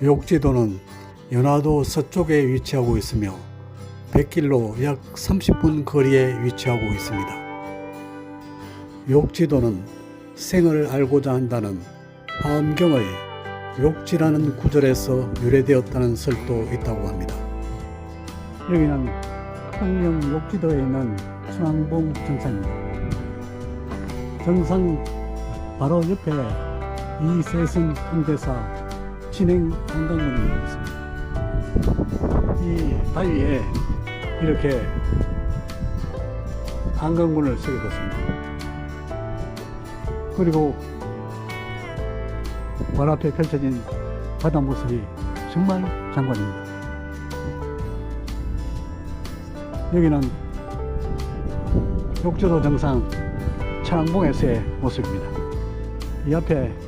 욕지도는 연화도 서쪽에 위치하고 있으며 100길로 약 30분 거리에 위치하고 있습니다. 욕지도는 생을 알고자 한다는 화엄경의 욕지라는 구절에서 유래되었다는 설도 있다고 합니다. 여기는 평영 욕지도에 있는 순왕봉 정상입니다. 정상 바로 옆에 이세승 홍대사 진행 관광문이 있습니다. 이 바위에 이렇게 관광문을 쓰게 됐습니다. 그리고 발 앞에 펼쳐진 바다 모습이 정말 장관입니다. 여기는 욕조도 정상 창봉에서의 모습입니다. 이 앞에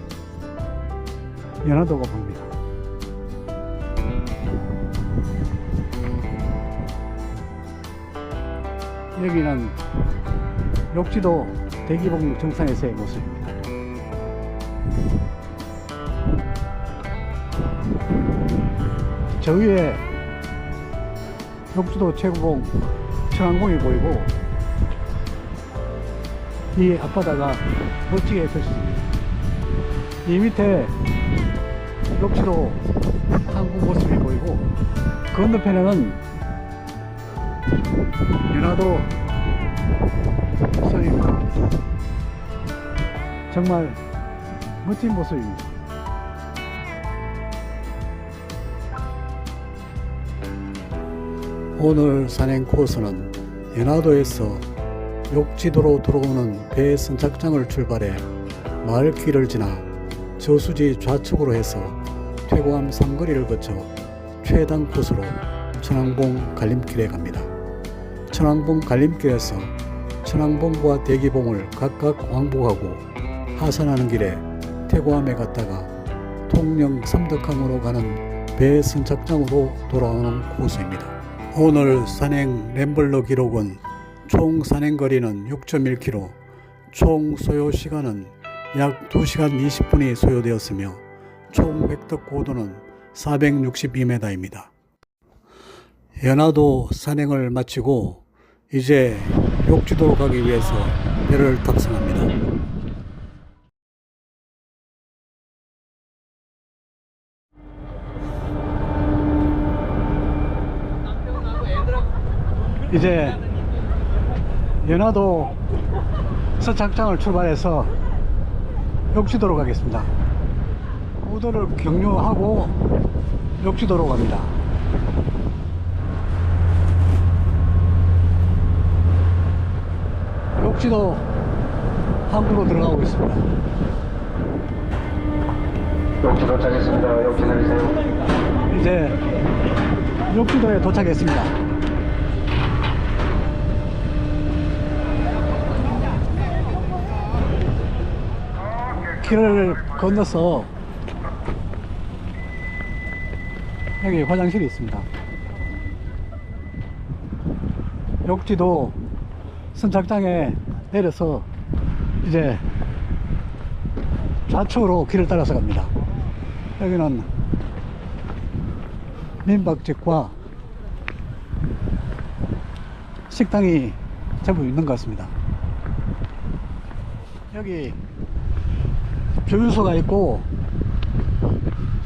연화도가 보입니다. 여기는 욕지도 대기봉 정상에서의 모습입니다. 저 위에 욕지도 최고봉 천왕봉이 보이고 이 앞바다가 멋지게 펼쳐집니다. 이 밑에 욕지도 항구 모습이 보이고 건너편에는 연화도 서입니다. 정말 멋진 모습입니다. 오늘 산행 코스는 연화도에서 욕지도로 들어오는 배 선착장을 출발해 마을길을 지나 저수지 좌측으로 해서 퇴고암 삼거리를 거쳐 최단 코스로 천왕봉 갈림길에 갑니다. 천왕봉 갈림길에서 천왕봉과 대기봉을 각각 왕복하고 하산하는 길에 태고암에 갔다가 통영 삼덕항으로 가는 배 선착장으로 돌아오는 코스입니다. 오늘 산행 램블러 기록은 총 산행 거리는 6.1km, 총 소요 시간은 약 2시간 20분이 소요되었으며 총 획득 고도는 462m입니다. 연화도 산행을 마치고 이제 욕지도로 가기 위해서 배를 탑승합니다. 이제 연화도 서창장을 출발해서 욕지도로 가겠습니다. 우도를 경유하고 욕지도로 갑니다. 욕지도 항구로 들어가고 있습니다. 욕지 도착했습니다. 욕지 내리세요. 이제 욕지도에 도착했습니다. 길을 건너서 여기 화장실이 있습니다. 욕지도 선착장에 내려서 이제 좌측으로 길을 따라서 갑니다. 여기는 민박집과 식당이 제법 있는 것 같습니다. 여기 주유소가 있고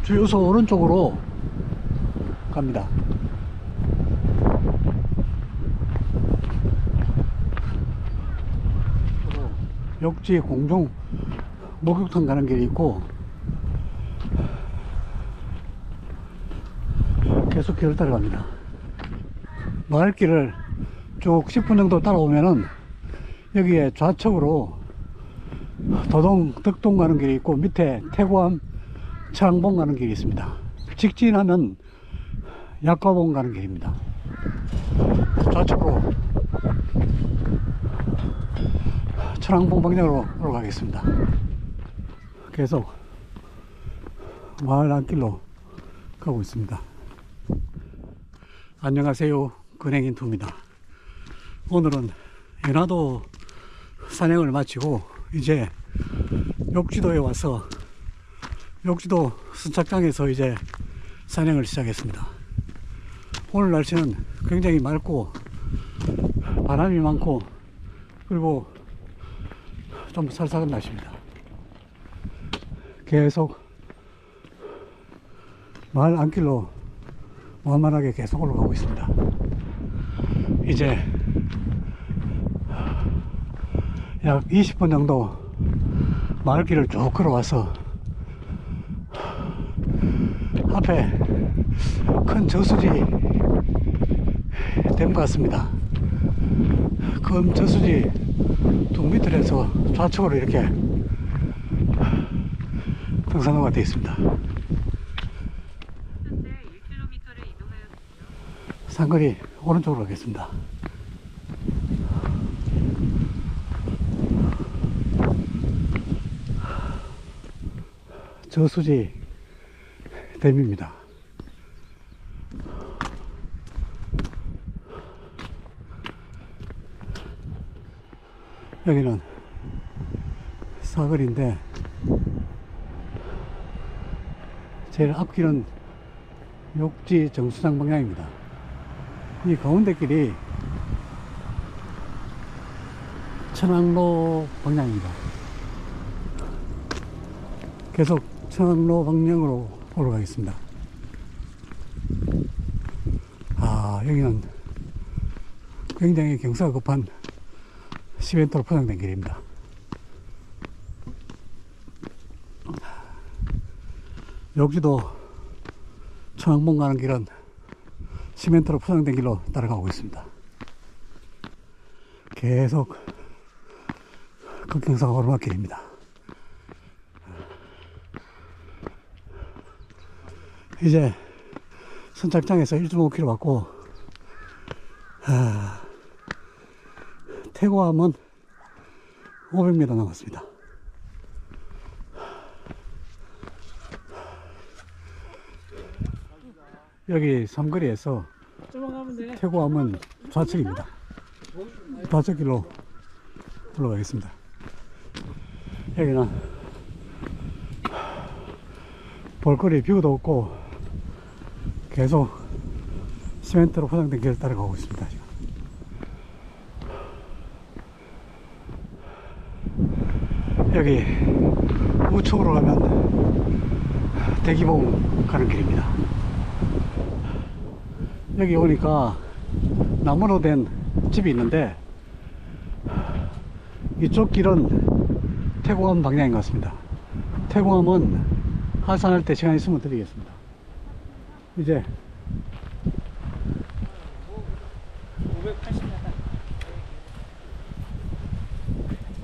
주유소 오른쪽으로 갑니다. 욕지 공중 목욕탕 가는 길이 있고 계속 길을 따라갑니다. 마을길을 쭉 10분 정도 따라오면은 여기에 좌측으로 도동 덕동 가는 길이 있고 밑에 태고암 창봉 가는 길이 있습니다. 직진하면 약과봉 가는 길입니다. 좌측으로 천왕봉 방향으로 올라가겠습니다. 계속 마을 안길로 가고 있습니다. 안녕하세요. 근행인 투입니다. 오늘은 연화도 산행을 마치고 이제 욕지도에 와서 욕지도 선착장에서 이제 산행을 시작했습니다. 오늘 날씨는 굉장히 맑고 바람이 많고 그리고 좀 살살한 날씨입니다. 계속 마을 안길로 완만하게 계속 올라가고 있습니다. 이제 약 20분 정도 마을길을 쭉 걸어와서 앞에 큰 저수지 댐 같습니다. 큰 저수지 둥미틀에서 좌측으로 이렇게 등산로가 되어 있습니다. 현재 1km를 이동하였습니다. 상거리 오른쪽으로 가겠습니다. 저수지 댐입니다. 여기는 사거리인데 제일 앞길은 욕지 정수장 방향입니다. 이 가운데 길이 천왕로 방향입니다. 계속 천왕로 방향으로 올라가겠습니다. 아, 여기는 굉장히 경사가 급한 시멘트로 포장된 길입니다. 여기도 천왕봉 가는 길은 시멘트로 포장된 길로 따라가고 있습니다. 계속 급경사가 오르막길입니다. 이제 선착장에서 1.5km 왔고 아, 태고함은 500m 남았습니다. 여기 삼거리에서 태고함은 좌측입니다. 좌측길로 올라가겠습니다. 여기는 볼거리 뷰도 없고 계속 시멘트로 포장된 길을 따라가고 있습니다. 지금. 여기 우측으로 가면 대기봉 가는 길입니다. 여기 오니까 나무로 된 집이 있는데 이쪽 길은 태공암 방향인 것 같습니다. 태공암은 하산할 때 시간 있으면 드리겠습니다. 이제 580m.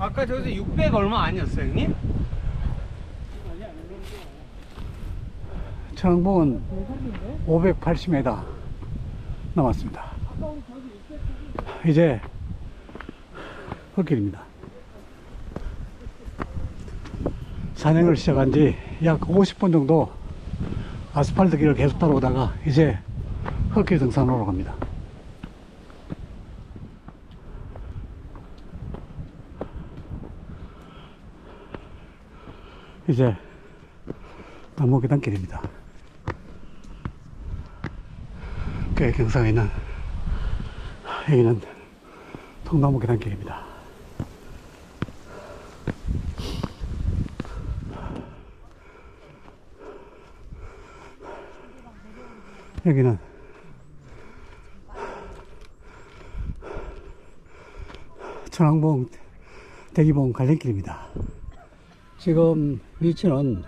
아까 저기서 600 얼마 아니었어요, 형님? 청봉은 580m 남았습니다. 이제 흙길입니다. 산행을 시작한 지 약 50분 정도 아스팔트 길을 계속 따라오다가 이제 흙길 등산로로 갑니다. 이제 나무 계단길입니다. 꽤 경사가 있는 여기는 통나무 계단길입니다. 여기는 천왕봉 대기봉 갈림길입니다. 지금 위치는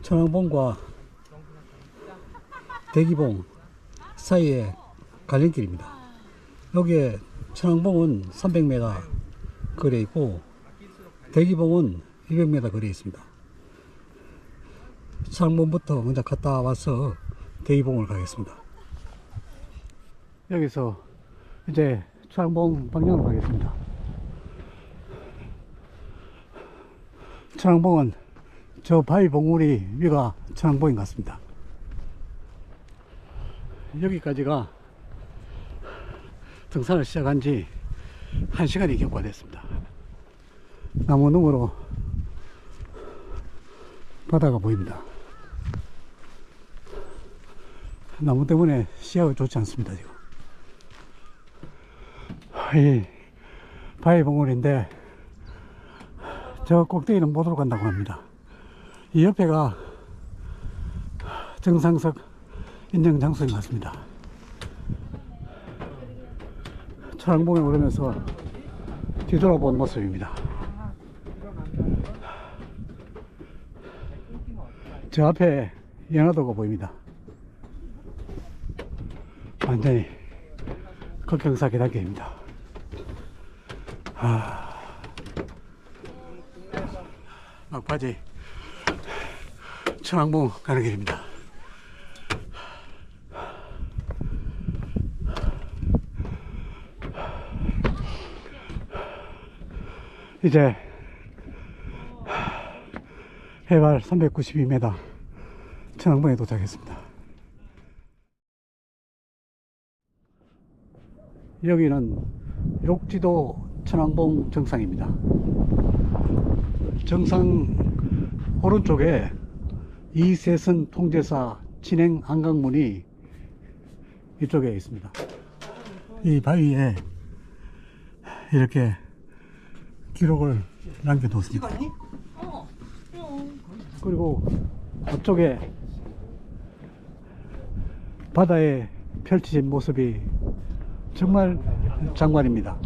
천왕봉과 대기봉 사이에 갈림길입니다. 여기에 천왕봉은 300m 거리에 있고 대기봉은 200m 거리에 있습니다. 천왕봉부터 먼저 갔다 와서 대기봉을 가겠습니다. 여기서 이제 천왕봉 방향으로 가겠습니다. 천왕봉은 저 바위 봉우리 위가 천왕봉인 것 같습니다. 여기까지가 등산을 시작한 지 1시간이 경과가 됐습니다. 나무 너머로 바다가 보입니다. 나무 때문에 시야가 좋지 않습니다 지금 이 바위 봉우리인데 저 꼭대기는 못 올라간다고 합니다. 이 옆에가 정상석 인정 장소인 것 같습니다. 차량봉에 오르면서 뒤돌아본 모습입니다. 저 앞에 연화도가 보입니다. 완전히 극경사 계단길입니다. 아, 막바지. 천왕봉 가는 길입니다. 이제 해발 392m 천왕봉에 도착했습니다. 여기는 욕지도 천왕봉 정상입니다. 정상 오른쪽에 이세선 통제사 진행 안강문이 이쪽에 있습니다. 이 바위에 이렇게 기록을 남겨뒀습니다. 그리고 앞쪽에 바다에 펼쳐진 모습이 정말 장관입니다.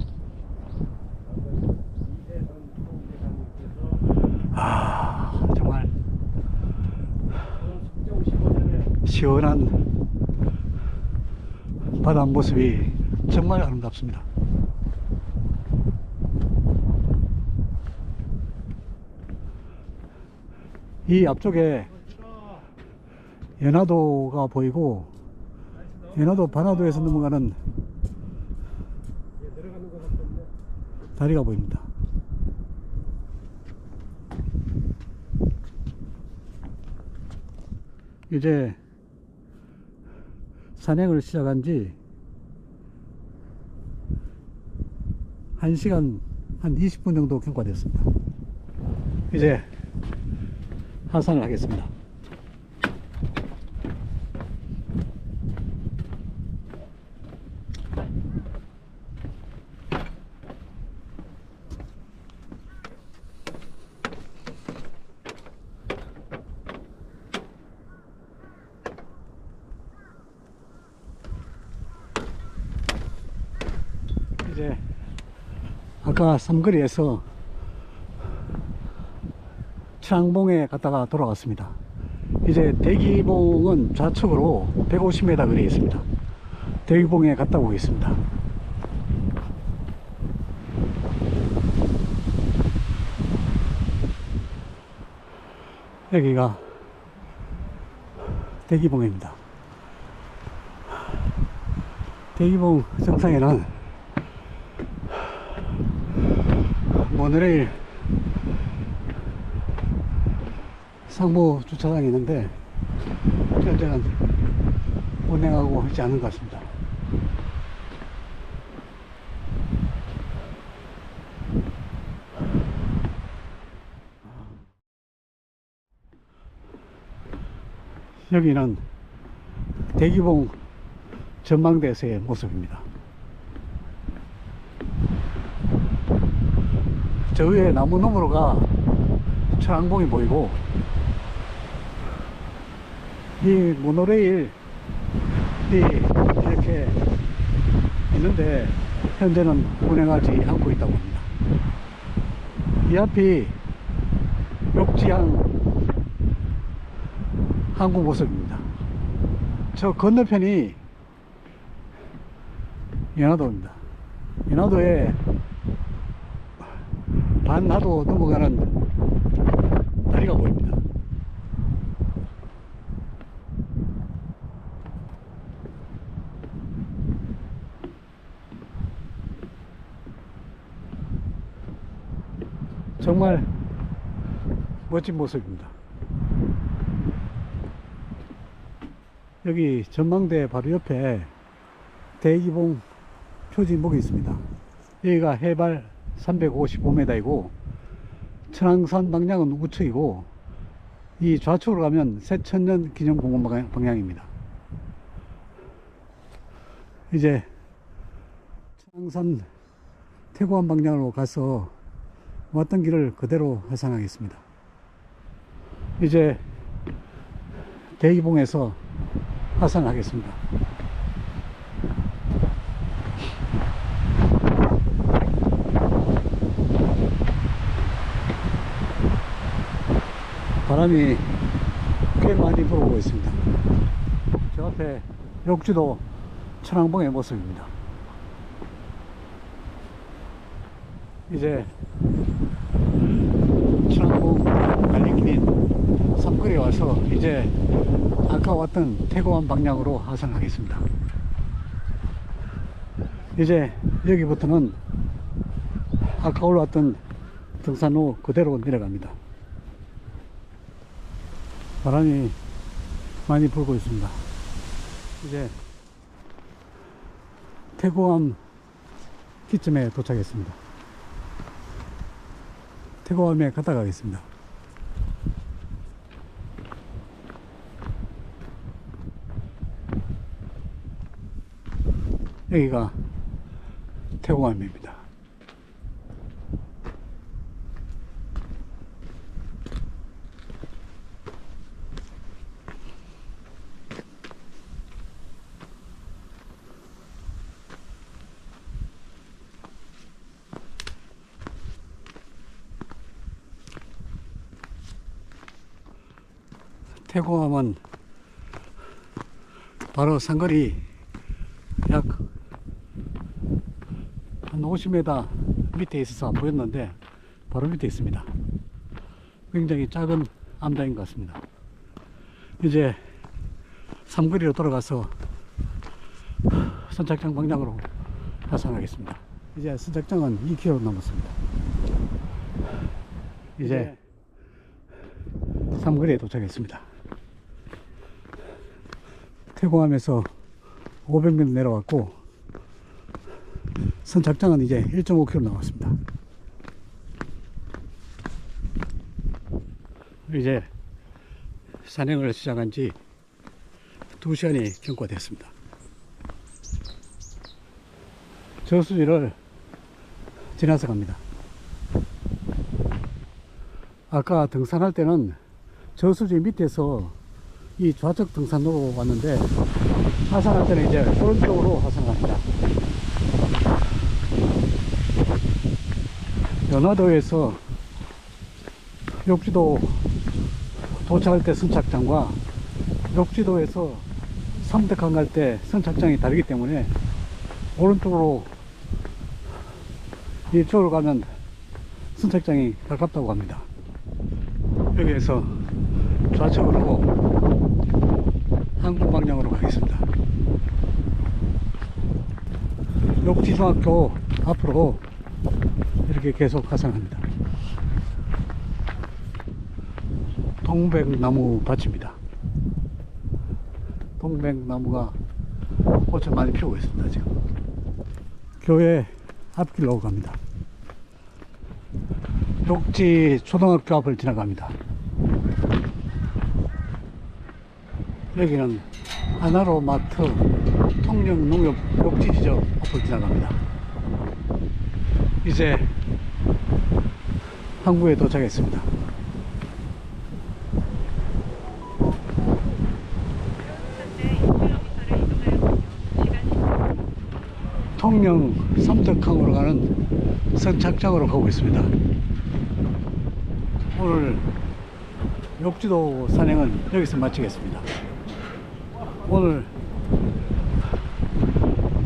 아, 정말 시원한 바다 모습이 정말 아름답습니다. 이 앞쪽에 연화도가 보이고 연화도 반화도에서 넘어가는 다리가 보입니다. 이제 산행을 시작한 지 1시간 한 20분 정도 경과됐습니다. 이제 하산을 하겠습니다. 이제 아까 삼거리에서 창봉에 갔다가 돌아왔습니다. 이제 대기봉은 좌측으로 150m 거리에 있습니다. 대기봉에 갔다 오겠습니다. 여기가 대기봉입니다. 대기봉 정상에는 모노레일 상부 주차장이 있는데 현재는 운행하고 있지 않은 것 같습니다. 여기는 대기봉 전망대에서의 모습입니다. 저 위에 나무 너머로 가 천왕봉이 보이고 이 모노레일이 이렇게 있는데 현재는 운행하지 않고 있다고 합니다. 이 앞이 욕지항 항구 모습입니다. 저 건너편이 연화도입니다. 연화도에 반나도 넘어가는 다리가 보입니다. 정말 멋진 모습입니다. 여기 전망대 바로 옆에 대기봉 표지목이 있습니다. 여기가 해발 355m이고 천왕산 방향은 우측이고 이 좌측으로 가면 새천년 기념공원 방향- 방향입니다. 이제 청산 태고암 방향으로 가서 왔던 길을 그대로 하산하겠습니다. 이제 대기봉에서 하산하겠습니다. 바람이 꽤 많이 불어오고 있습니다. 저 앞에 욕지도 천왕봉의 모습입니다. 이제 천왕봉 갈림길인 삼거리에 와서 이제 아까 왔던 태고원 방향으로 하산하겠습니다. 이제 여기부터는 아까 올라왔던 등산로 그대로 내려갑니다. 바람이 많이 불고 있습니다. 이제 태고암 기점에 도착했습니다. 태고암에 갔다 가겠습니다. 여기가 태고암입니다. 태고암은 바로 상거리 약 한 50m 밑에 있어서 안 보였는데 바로 밑에 있습니다. 굉장히 작은 암장인 것 같습니다. 이제 삼거리로 돌아가서 선착장 방향으로 하산하겠습니다. 이제 선착장은 2km 남았습니다. 이제 삼거리에 도착했습니다. 태공함에서 500m 내려왔고 선착장은 이제 1.5km 남았습니다. 이제 산행을 시작한 지 2시간이 경과됐습니다. 저수지를 지나서 갑니다. 아까 등산할 때는 저수지 밑에서 이 좌측 등산로로 왔는데 하산할 때는 이제 오른쪽으로 하산합니다. 연화도에서 욕지도 도착할 때 선착장과 욕지도에서 삼덕항 갈 때 선착장이 다르기 때문에 오른쪽으로 이쪽으로 가면 선착장이 가깝다고 합니다. 여기에서 좌측으로 한국 방향으로 가겠습니다. 욕지중학교 앞으로 이렇게 계속 하산합니다. 동백나무 밭입니다. 동백나무가 꽃을 많이 피우고 있습니다. 지금 교회 앞길로 갑니다. 욕지 초등학교 앞을 지나갑니다. 여기는 하나로 마트 통영 농협 욕지 지점 앞을 지나갑니다. 이제 항구에 도착했습니다. 현재 6km를 이동하였으며 시간 10분 통영 삼덕항으로 가는 선착장으로 가고 있습니다. 오늘 욕지도 산행은 여기서 마치겠습니다. 오늘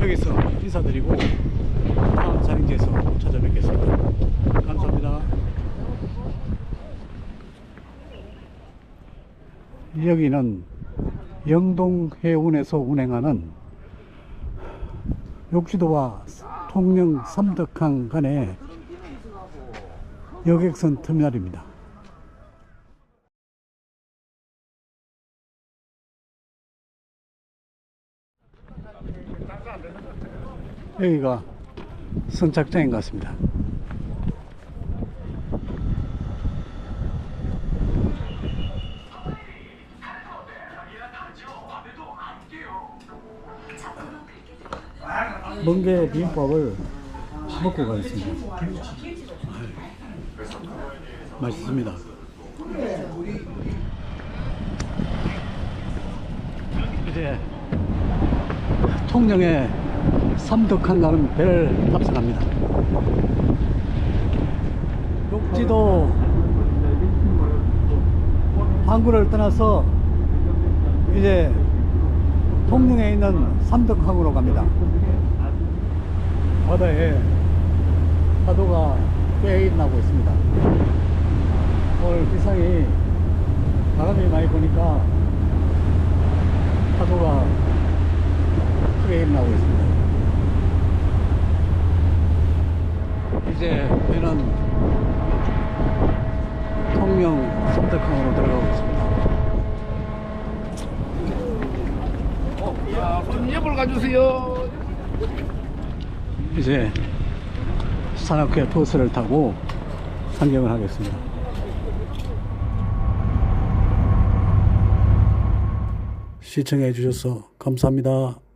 여기서 인사드리고 다음 산행지에서 찾아뵙겠습니다. 감사합니다. 여기는 영동해운에서 운행하는 욕지도와 통영 삼덕항 간의 여객선 터미널입니다. 여기가 선착장인 것 같습니다. 멍게 비빔밥을 먹고 가겠습니다. 맛있습니다. 이제 통영에 삼덕한 가는 배를 탑승합니다. 욕지도 항구를 떠나서 이제 통영에 있는 삼덕항으로 갑니다. 바다에 파도가 꽤 나고 있습니다. 오늘 기상이 바람이 많이 부니까 파도가 크게 나고 있습니다. 이제 배는 통영 섬뜩항으로 들어가고 있습니다. 좀 가주세요. 이제 산악회 버스를 타고 상경을 하겠습니다. 시청해 주셔서 감사합니다.